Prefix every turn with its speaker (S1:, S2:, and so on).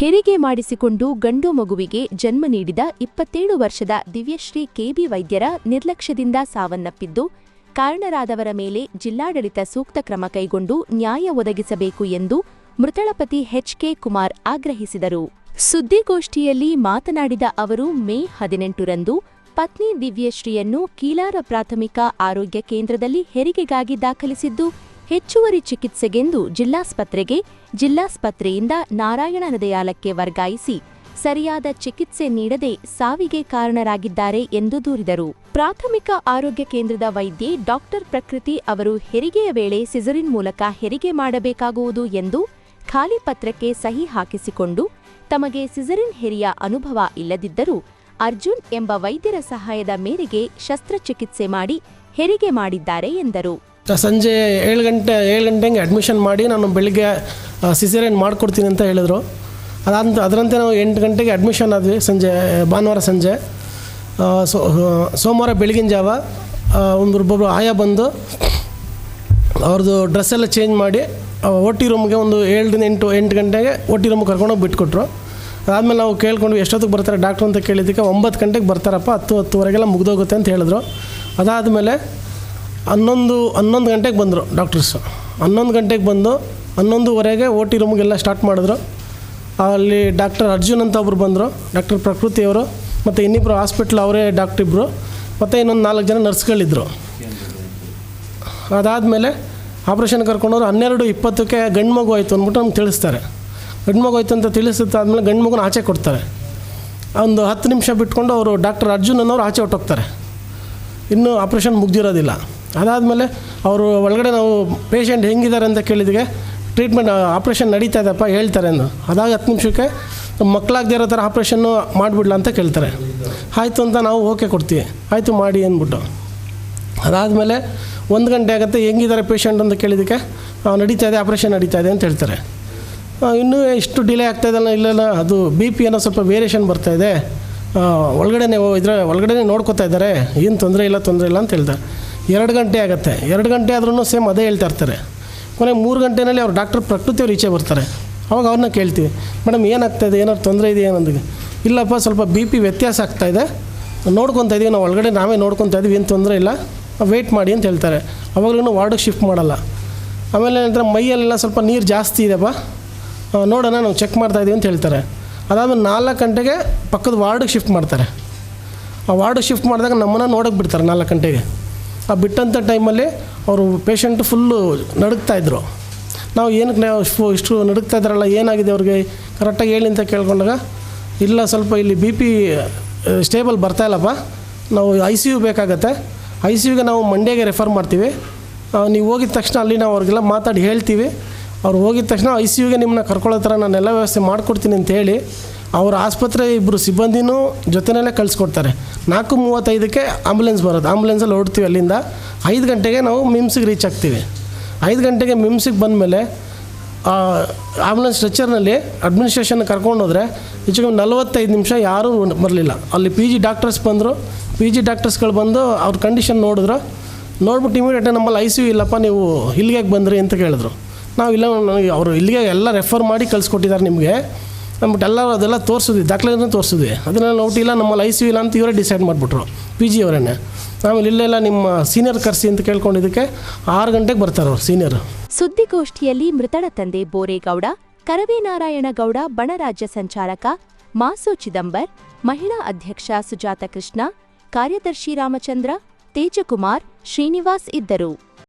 S1: ಹೆರಿಗೆ ಮಾಡಿಸಿಕೊಂಡು ಗಂಡು ಮಗುವಿಗೆ ಜನ್ಮ ನೀಡಿದ ಇಪ್ಪತ್ತೇಳು ವರ್ಷದ ದಿವ್ಯಶ್ರೀ ಕೆಬಿ ವೈದ್ಯರ ನಿರ್ಲಕ್ಷ್ಯದಿಂದ ಸಾವನ್ನಪ್ಪಿದ್ದು, ಕಾರಣರಾದವರ ಮೇಲೆ ಜಿಲ್ಲಾಡಳಿತ ಸೂಕ್ತ ಕ್ರಮ ಕೈಗೊಂಡು ನ್ಯಾಯ ಒದಗಿಸಬೇಕು ಎಂದು ಮೃತಳಪತಿ ಎಚ್ಕೆ ಕುಮಾರ್ ಆಗ್ರಹಿಸಿದರು. ಸುದ್ದಿಗೋಷ್ಠಿಯಲ್ಲಿ ಮಾತನಾಡಿದ ಅವರು, ಮೇ ಹದಿನೆಂಟರಂದು ಪತ್ನಿ ದಿವ್ಯಶ್ರೀಯನ್ನು ಕೀಲಾರ ಪ್ರಾಥಮಿಕ ಆರೋಗ್ಯ ಕೇಂದ್ರದಲ್ಲಿ ಹೆರಿಗೆಗಾಗಿ ದಾಖಲಿಸಿದ್ದು ಹೆಚ್ಚುವರಿ ಚಿಕಿತ್ಸೆಗೆಂದು ಜಿಲ್ಲಾಸ್ಪತ್ರೆಗೆ ಜಿಲ್ಲಾಸ್ಪತ್ರೆಯಿಂದ ನಾರಾಯಣ ಹೃದಯಾಲಕ್ಕೆ ವರ್ಗಾಯಿಸಿ ಸರಿಯಾದ ಚಿಕಿತ್ಸೆ ನೀಡದೆ ಸಾವಿಗೆ ಕಾರಣರಾಗಿದ್ದಾರೆ ಎಂದು ದೂರಿದರು. ಪ್ರಾಥಮಿಕ ಆರೋಗ್ಯ ಕೇಂದ್ರದ ವೈದ್ಯೆ ಡಾಕ್ಟರ್ ಪ್ರಕೃತಿ ಅವರು ಹೆರಿಗೆಯ ವೇಳೆ ಸಿಜರಿನ್ ಮೂಲಕ ಹೆರಿಗೆ ಮಾಡಬೇಕಾಗುವುದು ಎಂದು ಖಾಲಿ ಪತ್ರಕ್ಕೆ ಸಹಿ ಹಾಕಿಸಿಕೊಂಡು ತಮಗೆ ಸಿಜರಿನ್ ಹೆರಿಯ ಅನುಭವ ಇಲ್ಲದಿದ್ದರೂ ಅರ್ಜುನ್ ಎಂಬ ವೈದ್ಯರ ಸಹಾಯದ ಮೇರೆಗೆ ಶಸ್ತ್ರಚಿಕಿತ್ಸೆ ಮಾಡಿ ಹೆರಿಗೆ ಮಾಡಿದ್ದಾರೆ ಎಂದರು.
S2: ಸಂಜೆ ಏಳು ಗಂಟೆ, ಏಳು ಗಂಟೆಗೆ ಅಡ್ಮಿಷನ್ ಮಾಡಿ ನಾನು ಬೆಳಿಗ್ಗೆ ಸಿಸೇರಿಯನ್ ಮಾಡಿಕೊಡ್ತೀನಿ ಅಂತ ಹೇಳಿದರು. ಅದಂತ, ಅದರಂತೆ ನಾವು ಎಂಟು ಗಂಟೆಗೆ ಅಡ್ಮಿಷನ್ ಆದ್ವಿ ಸಂಜೆ, ಭಾನುವಾರ ಸಂಜೆ. ಸೊ ಸೋಮವಾರ ಬೆಳಗಿನ ಜಾವ ಒಬ್ಬೊಬ್ಬರು ಆಯಾ ಬಂದು ಅವ್ರದ್ದು ಡ್ರೆಸ್ ಎಲ್ಲ ಚೇಂಜ್ ಮಾಡಿ ಒ ಟಿ ರೂಮ್ಗೆ ಒಂದು ಏಳರಿಂದ ಎಂಟು ಎಂಟು ಗಂಟೆಗೆ ಒ ಟಿ ರೂಮ್ಗೆ ಕರ್ಕೊಂಡೋಗಿ ಬಿಟ್ಕೊಟ್ರು. ಅದಾದಮೇಲೆ ನಾವು ಕೇಳ್ಕೊಂಡ್ವಿ ಎಷ್ಟೊತ್ತಿಗೆ ಬರ್ತಾರೆ ಡಾಕ್ಟ್ರು ಅಂತ ಕೇಳಿದ್ದಕ್ಕೆ ಒಂಬತ್ತು ಗಂಟೆಗೆ ಬರ್ತಾರಪ್ಪ, ಹತ್ತು, ಹತ್ತುವರೆಗೆಲ್ಲ ಮುಗ್ದೋಗುತ್ತೆ ಅಂತ ಹೇಳಿದ್ರು. ಅದಾದಮೇಲೆ ಹನ್ನೊಂದು ಹನ್ನೊಂದು ಗಂಟೆಗೆ ಬಂದರು ಡಾಕ್ಟರ್ಸು. ಹನ್ನೊಂದು ಗಂಟೆಗೆ ಬಂದು ಹನ್ನೊಂದುವರೆಗೆ ಓ ಟಿ ರೂಮ್ಗೆಲ್ಲ ಸ್ಟಾರ್ಟ್ ಮಾಡಿದ್ರು. ಅಲ್ಲಿ ಡಾಕ್ಟರ್ ಅರ್ಜುನ್ ಅಂತ ಒಬ್ರು ಬಂದರು, ಡಾಕ್ಟರ್ ಪ್ರಕೃತಿಯವರು ಮತ್ತು ಇನ್ನಿಬ್ಬರು ಹಾಸ್ಪಿಟ್ಲ್ ಅವರೇ ಡಾಕ್ಟರ್ ಇಬ್ಬರು ಮತ್ತು ಇನ್ನೊಂದು ನಾಲ್ಕು ಜನ ನರ್ಸ್ಗಳಿದ್ದರು ಅದಾದಮೇಲೆ ಆಪ್ರೇಷನ್ ಕರ್ಕೊಂಡವ್ರು ಹನ್ನೆರಡು ಇಪ್ಪತ್ತಕ್ಕೆ ಗಂಡು ಮಗು ಆಯಿತು ಅಂದ್ಬಿಟ್ಟು ನಮ್ಗೆ ತಿಳಿಸ್ತಾರೆ. ಗಂಡು ಮಗು ಆಯಿತು ಅಂತ ತಿಳಿಸುತ್ತಾದ್ಮೇಲೆ ಗಂಡು ಮಗುನ ಆಚೆ ಕೊಡ್ತಾರೆ. ಒಂದು ಹತ್ತು ನಿಮಿಷ ಬಿಟ್ಕೊಂಡು ಅವರು ಡಾಕ್ಟರ್ ಅರ್ಜುನ್ ಅನ್ನೋರು ಆಚೆ ಹೊಟ್ಟೋಗ್ತಾರೆ ಇನ್ನೂ ಆಪ್ರೇಷನ್ ಮುಗ್ದಿರೋದಿಲ್ಲ. ಅದಾದಮೇಲೆ ಅವರು ಒಳಗಡೆ ನಾವು ಪೇಷಂಟ್ ಹೆಂಗಿದ್ದಾರೆ ಅಂತ ಕೇಳಿದಿಗೆ ಟ್ರೀಟ್ಮೆಂಟ್ ಆಪ್ರೇಷನ್ ನಡೀತಾ ಇದೆಪ್ಪ ಹೇಳ್ತಾರೆ ಅಂದು ಅದಾಗ ಹತ್ತು ನಿಮಿಷಕ್ಕೆ ಮಕ್ಕಳಾಗದೇ ಇರೋ ಥರ ಆಪ್ರೇಷನ್ನು ಮಾಡಿಬಿಡ್ಲ ಅಂತ ಕೇಳ್ತಾರೆ. ಆಯಿತು ಅಂತ ನಾವು ಓಕೆ ಕೊಡ್ತೀವಿ. ಆಯಿತು ಮಾಡಿ ಅಂದ್ಬಿಟ್ಟು. ಅದಾದಮೇಲೆ ಒಂದು ಗಂಟೆ ಆಗುತ್ತೆ ಹೆಂಗಿದ್ದಾರೆ ಪೇಷಂಟ್ ಅಂತ ಕೇಳಿದಕ್ಕೆ "ಆ, ನಡೀತಾ ಇದೆ ಆಪ್ರೇಷನ್ ನಡೀತಾ ಇದೆ ಅಂತ ಹೇಳ್ತಾರೆ. ಇನ್ನೂ ಇಷ್ಟು ಡಿಲೇ ಆಗ್ತಾ ಇದಲ್ಲ ಇಲ್ಲೆಲ್ಲ ಅದು ಬಿ ಪಿ ಏನೋ ಸ್ವಲ್ಪ ವೇರಿಯೇಷನ್ ಬರ್ತಾ ಇದೆ. ಒಳಗಡೆ ಇದ್ರೆ ಒಳಗಡೆನೆ ನೋಡ್ಕೋತಾ ಇದ್ದಾರೆ. ಏನು ತೊಂದರೆ ಇಲ್ಲ ತೊಂದರೆ ಇಲ್ಲ ಅಂತ ಹೇಳ್ತಾರೆ. ಎರಡು ಗಂಟೆ ಆಗುತ್ತೆ. ಎರಡು ಗಂಟೆ ಆದ್ರೂ ಸೇಮ್ ಅದೇ ಹೇಳ್ತಾ ಇರ್ತಾರೆ. ಕೊನೆ ಮೂರು ಗಂಟೆನಲ್ಲಿ ಅವ್ರು ಡಾಕ್ಟರ್ ಪ್ರಕೃತಿ ಅವ್ರು ಈಚೆ ಬರ್ತಾರೆ. ಅವಾಗ ಅವ್ರನ್ನ ಕೇಳ್ತೀವಿ, ಮೇಡಮ್ ಏನಾಗ್ತಾಯಿದೆ ಏನಾದ್ರು ತೊಂದರೆ ಇದೆಯಾ? ಅನ್ನೋದಕ್ಕೆ. ಇಲ್ಲಪ್ಪ, ಸ್ವಲ್ಪ ಬಿ ಪಿ ವ್ಯತ್ಯಾಸ ಆಗ್ತಾಯಿದೆ ಇದೆ. ನೋಡ್ಕೊತಾ ಇದೀವಿ, ನಾವು ಒಳಗಡೆ ನಾವೇ ನೋಡ್ಕೊತಾ ಇದ್ದೀವಿ ಏನು ತೊಂದರೆ ಇಲ್ಲ. ವೆಯ್ಟ್ ಮಾಡಿ ಅಂತ ಹೇಳ್ತಾರೆ. ಅವಾಗಲೂ ವಾರ್ಡಿಗೆ ಶಿಫ್ಟ್ ಮಾಡಲ್ಲ. ಆಮೇಲೆ ಏನಂದ್ರೆ ಮೈಯಲ್ಲೆಲ್ಲ ಸ್ವಲ್ಪ ನೀರು ಜಾಸ್ತಿ ಇದೆಪ್ಪ ಬಾ. ನೋಡೋಣ, ನಾವು ಚೆಕ್ ಮಾಡ್ತಾ ಇದೀವಿ ಅಂತ ಹೇಳ್ತಾರೆ. ಅದಾದ್ಮೇಲೆ ನಾಲ್ಕು ಗಂಟೆಗೆ ಪಕ್ಕದ ವಾರ್ಡಿಗೆ ಶಿಫ್ಟ್ ಮಾಡ್ತಾರೆ. ಆ ವಾರ್ಡಿಗೆ ಶಿಫ್ಟ್ ಮಾಡಿದಾಗ ನಮ್ಮನ್ನು ನೋಡೋಕೆ ಬಿಡ್ತಾರೆ ನಾಲ್ಕು ಗಂಟೆಗೆ. ಆ ಬಿಟ್ಟಂಥ ಟೈಮಲ್ಲಿ ಅವರು ಪೇಷಂಟ್ ಫುಲ್ಲು ನಡುಗ್ತಾ ಇದ್ರು. ನಾವು ಏನಕ್ಕೆ ನಾವು ಇಷ್ಟು ನಡುಗ್ತಾ ಇದ್ದಾರಲ್ಲ, ಏನಾಗಿದೆ ಅವ್ರಿಗೆ? ಕರೆಕ್ಟಾಗಿ ಹೇಳಿ ಅಂತ ಕೇಳ್ಕೊಂಡಾಗ, ಇಲ್ಲ ಸ್ವಲ್ಪ ಇಲ್ಲಿ ಬಿ ಪಿ ಸ್ಟೇಬಲ್ ಬರ್ತಾ ಇಲ್ಲಪ್ಪ. ನಾವು ಐ ಸಿ ಯು ಬೇಕಾಗತ್ತೆ. ಐ ಸಿ ಯುಗೆ ನಾವು ಮಂಡ್ಯಗೆ ರೆಫರ್ ಮಾಡ್ತೀವಿ. ನೀವು ಹೋಗಿದ ತಕ್ಷಣ ಅಲ್ಲಿ ನಾವು ಅವ್ರಿಗೆಲ್ಲ ಮಾತಾಡಿ ಹೇಳ್ತೀವಿ. ಅವ್ರು ಹೋಗಿದ ತಕ್ಷಣ ಐ ಸಿ ಯುಗೆ ನಿಮ್ಮನ್ನ ಕರ್ಕೊಳ್ಳೋ ಥರ ನಾನು ಎಲ್ಲ ವ್ಯವಸ್ಥೆ ಮಾಡಿಕೊಡ್ತೀನಿ ಅಂತ ಹೇಳಿ ಅವ್ರ ಆಸ್ಪತ್ರೆ ಇಬ್ಬರು ಸಿಬ್ಬಂದಿನೂ ಜೊತೆಯಲ್ಲೇ ಕಳಿಸ್ಕೊಡ್ತಾರೆ. ನಾಲ್ಕು ಮೂವತ್ತೈದಕ್ಕೆ ಆಂಬುಲೆನ್ಸ್ ಬರೋದು. ಆಂಬುಲೆನ್ಸಲ್ಲಿ ಹೊರಡ್ತೀವಿ ಅಲ್ಲಿಂದ. ಐದು ಗಂಟೆಗೆ ನಾವು ಮಿಮ್ಸಿಗೆ ರೀಚ್ ಆಗ್ತೀವಿ. ಐದು ಗಂಟೆಗೆ ಮಿಮ್ಸಿಗೆ ಬಂದಮೇಲೆ ಆಂಬುಲೆನ್ಸ್ ಸ್ಟ್ರೆಚರ್ನಲ್ಲಿ ಅಡ್ಮಿನಿಸ್ಟ್ರೇಷನ್ ಕರ್ಕೊಂಡು ಹೋದರೆ ಹೆಚ್ಚು ಕಮ್ಮಿ ನಲವತ್ತೈದು ನಿಮಿಷ ಯಾರೂ ಬರಲಿಲ್ಲ. ಅಲ್ಲಿ ಪಿ ಜಿ ಡಾಕ್ಟರ್ಸ್ ಬಂದರು. ಪಿ ಜಿ ಡಾಕ್ಟರ್ಸ್ಗಳು ಬಂದು ಅವ್ರ ಕಂಡೀಷನ್ ನೋಡಿದ್ರು. ನೋಡ್ಬಿಟ್ಟು ಇಮಿಡಿಯೇಟಾಗಿ ನಮ್ಮಲ್ಲಿ ಐ ಸಿ ಯು ಇಲ್ಲಪ್ಪ, ನೀವು ಇಲ್ಲಿಗೆ ಬಂದ್ರಿ ಅಂತ ಕೇಳಿದ್ರು. ನಾವು ಇಲ್ಲ ಅವರು ಇಲ್ಲಿಗೆ ಎಲ್ಲ ರೆಫರ್ ಮಾಡಿ ಕಳಿಸ್ಕೊಟ್ಟಿದ್ದಾರೆ ನಿಮಗೆ. ಎಲ್ಲ ಅದೆಲ್ಲ ತೋರಿಸಿದ್ವಿ ದಾಖಲೆಯನ್ನು ತೋರಿಸಿದ್ವಿ. ಅದನ್ನೆಲ್ಲ ನೋಟಿಲ್ಲ ನಮ್ಮಲ್ಲಿ ಐ ಸಿ ಇಲ್ಲ ಅಂತ ಇವರೇ ಡಿಸೈಡ್ ಮಾಡಿಬಿಟ್ರು ಪಿ ಜಿ ಅವರೇನೆ. ಆಮೇಲೆ ಇಲ್ಲೆಲ್ಲ ನಿಮ್ಮ ಸೀನಿಯರ್ ಕರೆಸಿ ಅಂತ ಕೇಳ್ಕೊಂಡಿದ್ದಕ್ಕೆ ಆರು ಗಂಟೆಗೆ ಬರ್ತಾರೆ ಅವ್ರು ಸೀನಿಯರ್
S1: ಸುದ್ದಿಗೋಷ್ಠಿಯಲ್ಲಿ ಮೃತಳ ತಂದೆ ಬೋರೇಗೌಡ ಕರವೇನಾರಾಯಣಗೌಡ ಬಣರಾಜ್ಯ ಸಂಚಾಲಕ ಮಾಸು ಚಿದಂಬರ್, ಮಹಿಳಾ ಅಧ್ಯಕ್ಷ ಸುಜಾತ ಕೃಷ್ಣ, ಕಾರ್ಯದರ್ಶಿ ರಾಮಚಂದ್ರ, ತೇಜಕುಮಾರ್ ಶ್ರೀನಿವಾಸ್ ಇದ್ದರು.